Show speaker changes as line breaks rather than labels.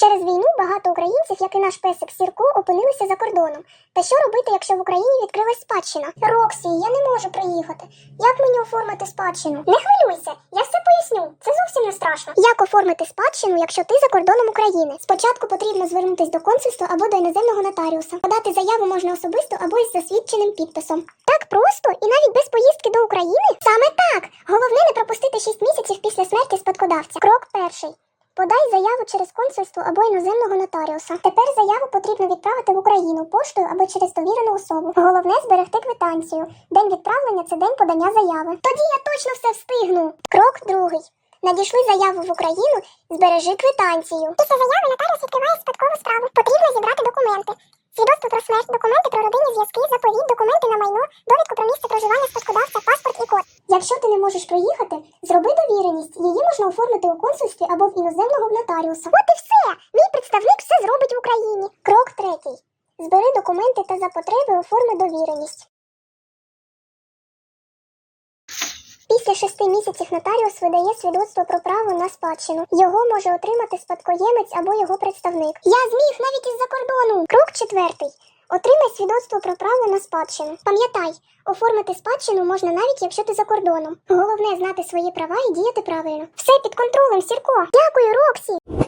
Через війну багато українців, як і наш песик Сірко, опинилися за кордоном. Та що робити, якщо в Україні відкрилась спадщина? Роксі, я не можу приїхати. Як мені оформити спадщину? Не хвилюйся, я все поясню. Це зовсім не страшно. Як оформити спадщину, якщо ти за кордоном України? Спочатку потрібно звернутись до консульства або до іноземного нотаріуса. Подати заяву можна особисто або із засвідченим підписом. Так просто і навіть без поїздки до України? Саме так. Головне не пропустити 6 місяців після смерті спадкодавця. Крок перший. Подай заяву через консульство або іноземного нотаріуса. Тепер заяву потрібно відправити в Україну поштою або через довірену особу. Головне зберегти квитанцію. День відправлення це день подання заяви. Тоді я точно все встигну. Крок другий. Надійшли заяву в Україну, збережи квитанцію. Після заяви нотаріус відкриває спадкову справу. Потрібно зібрати документи. Свідоцтво про смерть, документи про родинні зв'язки, заповіт, документи на майно, довідку про місце проживання спадкодавця, паспорт і код. Якщо ти не можеш приїхати, зроби довіреність. Її можна оформити у консульстві або в іноземного нотаріуса. От і все. Мій представник все зробить в Україні. Крок третій. Збери документи та за потреби оформи довіреність. Після шести місяців нотаріус видає свідоцтво про право на спадщину. Його може отримати спадкоємець або його представник. Я зміг навіть із-за кордону. Крок четвертий. Отримай свідоцтво про право на спадщину. Пам'ятай, оформити спадщину можна навіть якщо ти за кордоном. Головне знати свої права і діяти правильно. Все під контролем, Сірко. Дякую, Роксі.